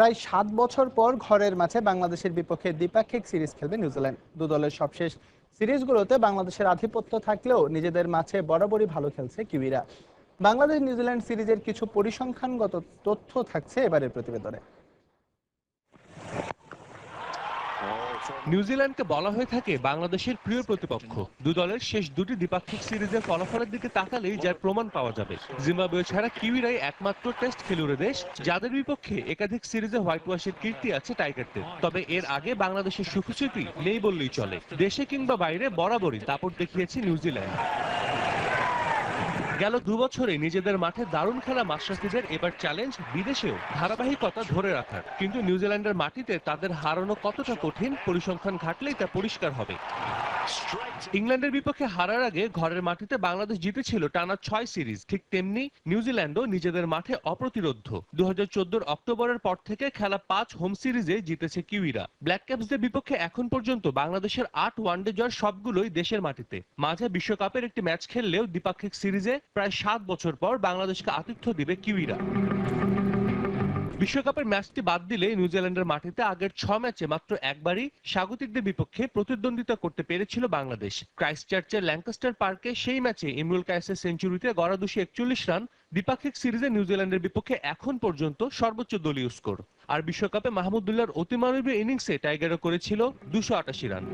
প্রায় সাত বছর পর ঘরের মাঠে বাংলাদেশের বিপক্ষে দ্বিপাক্ষিক সিরিজ খেলবে নিউজিল্যান্ড। দু দলের সবশেষ সিরিজগুলোতে বাংলাদেশের আধিপত্য থাকলেও নিজেদের মাঠে বরাবরই ভালো খেলছে কিউইরা। বাংলাদেশ নিউজিল্যান্ড সিরিজের কিছু পরিসংখ্যানগত তথ্য থাকছে এবারের প্রতিবেদনে। নিউজিল্যান্ডকে বলা হয়ে থাকে বাংলাদেশের প্রিয় প্রতিপক্ষ। দু দলের শেষ দুটি দ্বিপাক্ষিক সিরিজের ফলাফলের দিকে তাকালেই যার প্রমাণ পাওয়া যাবে। জিম্বাবুয়ে ছাড়া কিউইরাই একমাত্র টেস্ট খেলুড়ে দেশ। যাদের বিপক্ষে একাধিক সিরিজে হোয়াইট ওয়াশের কীর্তি আছে টাইগারদের। তবে এর আগে বাংলাদেশের সুখস্মৃতি নেই বললেই চলে। দেশে কিংবা বাইরে বরাবরই দাপট দেখিয়েছে নিউজিল্যান্ড। গেল দু বছরে নিজেদের মাঠে দারুণ খেলা মাশরাফিদের এবার চ্যালেঞ্জ বিদেশেও। ধারাবাহিকতা ধরে রাখার। কিন্তু নিউজিল্যান্ডের মাটিতে তাদের হারানো কতটা কঠিন, পরিসংখ্যান ঘাটলেই তা পরিষ্কার হবে। ইংল্যান্ডের বিপক্ষে হারার আগে ঘরের মাটিতে বাংলাদেশ জিতেছিল টানা ছয় সিরিজ। ঠিক তেমনি নিউজিল্যান্ডও নিজেদের মাঠে অপ্রতিরোধ্য। দু হাজার অক্টোবরের পর থেকে খেলা পাঁচ হোম সিরিজে জিতেছে কিউইরা। ব্ল্যাক ক্যাপসদের বিপক্ষে এখন পর্যন্ত বাংলাদেশের আট ওয়ানডে জয় সবগুলোই দেশের মাটিতে। মাঝে বিশ্বকাপের একটি ম্যাচ খেললেও দ্বিপাক্ষিক সিরিজে প্রায় সাত বছর পর বাংলাদেশকে আতিথ্য দিবে কিউইরা। বিশ্বকাপের ম্যাচটি বাদ দিলে নিউজিল্যান্ডের মাটিতে আগের ছ ম্যাচে মাত্র একবারই স্বাগতিকদের বিপক্ষে প্রতিদ্বন্দ্বিতা করতে পেরেছিল বাংলাদেশ। ক্রাইস্ট চার্চের ল্যাঙ্কাস্টার পার্কে সেই ম্যাচে ইমরুল কায়েসের সেঞ্চুরিতে গড়া দুশো একচল্লিশ রান, দ্বিপাক্ষিক সিরিজে নিউজিল্যান্ডের বিপক্ষে এখন পর্যন্ত সর্বোচ্চ দলীয় স্কোর। আর বিশ্বকাপে মাহমুদুল্লাহর অতিমানবীয় ইনিংসে টাইগারও করেছিল দুশো আটাশি রান।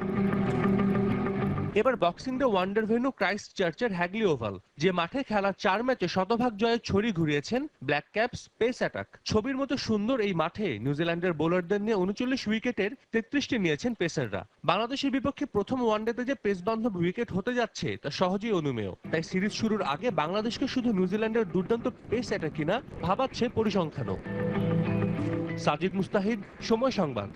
এবার boxing day wonder venue Christ চার্চের হ্যাগলি ওভাল যে মাঠে খেলা চার ম্যাচে শতভাগ জয়ে ছড়ি ঘুরিয়েছেন ব্ল্যাক ক্যাপস পেস অ্যাটাক ছবির মতো সুন্দর এই মাঠে নিউজিল্যান্ডের বোলারদের নিয়ে উনচল্লিশ উইকেটের তেত্রিশটি নিয়েছেন পেসাররা। বাংলাদেশের বিপক্ষে প্রথম ওয়ানডেতে যে পেস বান্ধব উইকেট হতে যাচ্ছে, তা সহজেই অনুমেয়। তাই সিরিজ শুরুর আগে বাংলাদেশকে শুধু নিউজিল্যান্ডের দুর্দান্ত পেস অ্যাটাক কিনা ভাবাচ্ছে পরিসংখ্যানও। সাজিদ মুস্তাহিদ, সময় সংবাদ।